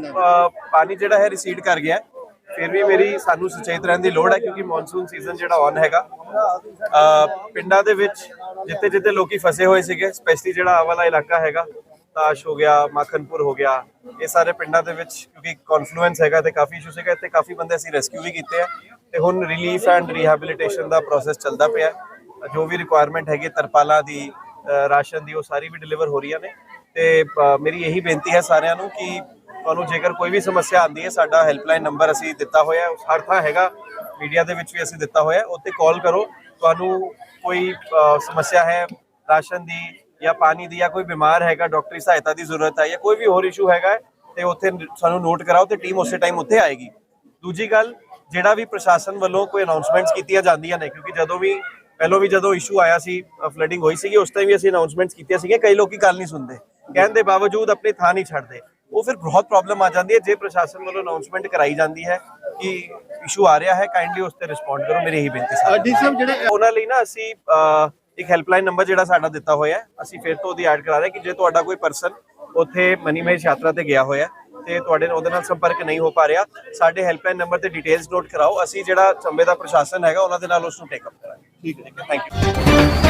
ਦੇਖੋ ਪਾਣੀ ਜਿਹੜਾ ਹੈ ਰਿਸੀਡ ਕਰ ਗਿਆ ਫਿਰ ਵੀ ਮੇਰੀ ਸਾਨੂੰ ਸੁਚੇਤ ਰਹਿਣ ਦੀ ਲੋੜ ਹੈ ਕਿਉਂਕਿ ਮੌਨਸੂਨ ਸੀਜ਼ਨ ਜਿਹੜਾ ਔਨ ਹੈਗਾ। ਪਿੰਡਾਂ ਦੇ ਵਿੱਚ ਜਿੱਥੇ ਜਿੱਥੇ ਲੋਕੀ ਫਸੇ ਹੋਏ ਸੀਗੇ ਸਪੈਸ਼ਲੀ ਜਿਹੜਾ ਆ ਵਾਲਾ ਇਲਾਕਾ ਹੈਗਾ, ਤਾਸ਼ ਹੋ ਗਿਆ ਮੱਖਣਪੁਰ ਹੋ ਗਿਆ, ਇਹ ਸਾਰੇ ਪਿੰਡਾਂ ਦੇ ਵਿੱਚ ਕਿਉਂਕਿ ਕਨਫਲੂਐਂਸ ਹੈਗਾ ਤੇ ਕਾਫੀ ਇਸ਼ੂਸ ਹੈਗਾ ਇੱਥੇ ਕਾਫੀ ਬੰਦੇ ਅਸੀਂ ਰੈਸਕਿਊ ਵੀ ਕੀਤੇ ਆ ਤੇ ਹੁਣ ਰਿਲੀਫ ਐਂਡ ਰੀਹੈਬਿਲਿਟੇਸ਼ਨ ਦਾ ਪ੍ਰੋਸੈਸ ਚੱਲਦਾ ਪਿਆ ਜੋ ਵੀ ਰਿਕੁਆਇਰਮੈਂਟ ਹੈਗੀ, ਤਰਪਾਲਾਂ ਦੀ ਰਾਸ਼ਨ ਦੀ, ਉਹ ਸਾਰੀ ਵੀ ਡਿਲੀਵਰ ਹੋ ਰਹੀਆਂ ਨੇ। ਤੇ ਮੇਰੀ ਇਹੀ ਬੇਨਤੀ ਹੈ ਸਾਰਿਆਂ ਨੂੰ ਕਿ ਤੁਹਾਨੂੰ ਜੇਕਰ ਕੋਈ ਵੀ ਸਮੱਸਿਆ ਆਉਂਦੀ ਹੈ ਸਾਡਾ ਹੈਲਪਲਾਈਨ ਨੰਬਰ ਅਸੀਂ ਦਿੱਤਾ ਹੋਇਆ ਹੈ ਹਰ ਥਾਂ ਹੈਗਾ ਮੀਡੀਆ ਦੇ ਵਿੱਚ ਵੀ ਅਸੀਂ ਦਿੱਤਾ ਹੋਇਆ ਹੈ ਉੱਤੇ ਕਾਲ ਕਰੋ। ਤੁਹਾਨੂੰ ਕੋਈ ਸਮੱਸਿਆ ਹੈ ਰਾਸ਼ਨ ਦੀ ਜਾਂ ਪਾਣੀ ਦੀ ਜਾਂ ਕੋਈ ਬਿਮਾਰ ਹੈਗਾ ਡਾਕਟਰੀ ਸਹਾਇਤਾ ਦੀ ਜ਼ਰੂਰਤ ਹੈ ਜਾਂ ਕੋਈ ਵੀ ਹੋਰ ਇਸ਼ੂ ਹੈਗਾ ਹੈ, ਤੇ ਉੱਥੇ ਸਾਨੂੰ ਨੋਟ ਕਰਾਓ ਤੇ ਟੀਮ ਉਸੇ ਟਾਈਮ ਉੱਥੇ ਆਏਗੀ। ਦੂਜੀ ਗੱਲ ਜਿਹੜਾ ਵੀ ਪ੍ਰਸ਼ਾਸਨ ਵੱਲੋਂ ਕੋਈ ਅਨਾਉਂਸਮੈਂਟਸ ਕੀਤੀਆਂ ਜਾਂਦੀਆਂ ਨੇ ਕਿਉਂਕਿ ਜਦੋਂ ਵੀ ਪਹਿਲਾਂ ਵੀ ਜਦੋਂ ਇਸ਼ੂ ਆਇਆ ਸੀ ਫਲੱਡਿੰਗ ਹੋਈ ਸੀਗੀ ਉਸ ਟਾਈਮ ਵੀ ਅਸੀਂ ਅਨਾਉਂਸਮੈਂਟਸ ਕੀਤੀਆਂ ਸੀਗੀਆਂ ਕਈ ਲੋਕੀ ਗੱਲ ਨਹੀਂ ਸੁਣਦੇ। ਕਹਿਣ ਦੇ ਬਾਵਜੂਦ ਆਪਣੀ ਥਾਂ ਨਹੀਂ ਛੱਡਦੇ। ਫਿਰ ਬਹੁਤ ਪ੍ਰੋਬਲਮ ਆ ਜਾਂਦੀ ਹੈ ਜੇ ਪ੍ਰਸ਼ਾਸਨ ਵੱਲੋਂ ਅਨਾਉਂਸਮੈਂਟ ਕਰਾਈ ਜਾਂਦੀ ਹੈ ਕਿ ਇਸ਼ੂ ਆ ਰਿਹਾ ਹੈ ਕਾਈਂਡਲੀ ਉਸ ਤੇ ਰਿਸਪੌਂਡ ਕਰੋ ਮੇਰੀ ਇਹੀ ਬੇਨਤੀ ਸਾਰਿਆਂ ਨੂੰ। ਡੀ ਸਾਹਿਬ ਜਿਹੜੇ ਉਹਨਾਂ ਲਈ ਨਾ ਅਸੀਂ ਇੱਕ ਹੈਲਪਲਾਈਨ ਨੰਬਰ ਜਿਹੜਾ ਸਾਡਾ ਦਿੱਤਾ ਹੋਇਆ ਹੈ ਅਸੀਂ ਫਿਰ ਤੋਂ ਉਹਦੀ ਐਡ ਕਰਾ ਰਹੇ ਕਿ ਜੇ ਤੁਹਾਡਾ ਕੋਈ ਪਰਸਨ ਉੱਥੇ ਮਨੀਮਹੇਸ਼ ਯਾਤਰਾ ਤੇ ਗਿਆ ਹੋਇਆ ਤੇ ਤੁਹਾਡੇ ਉਹਦੇ ਨਾਲ ਸੰਪਰਕ ਨਹੀਂ ਹੋ ਪਾ ਰਿਹਾ ਸਾਡੇ ਹੈਲਪਲਾਈਨ ਨੰਬਰ ਤੇ ਡਿਟੇਲਸ ਨੋਟ ਕਰਾਓ ਅਸੀਂ ਜਿਹੜਾ ਚੰਬੇ ਦਾ ਪ੍ਰਸ਼ਾਸਨ ਹੈਗਾ ਉਹਨਾਂ ਦੇ ਨਾਲ ਉਸ ਨੂੰ ਟੇਕ ਅਪ ਕਰਾਂਗੇ। ਠੀਕ ਹੈ। Thank you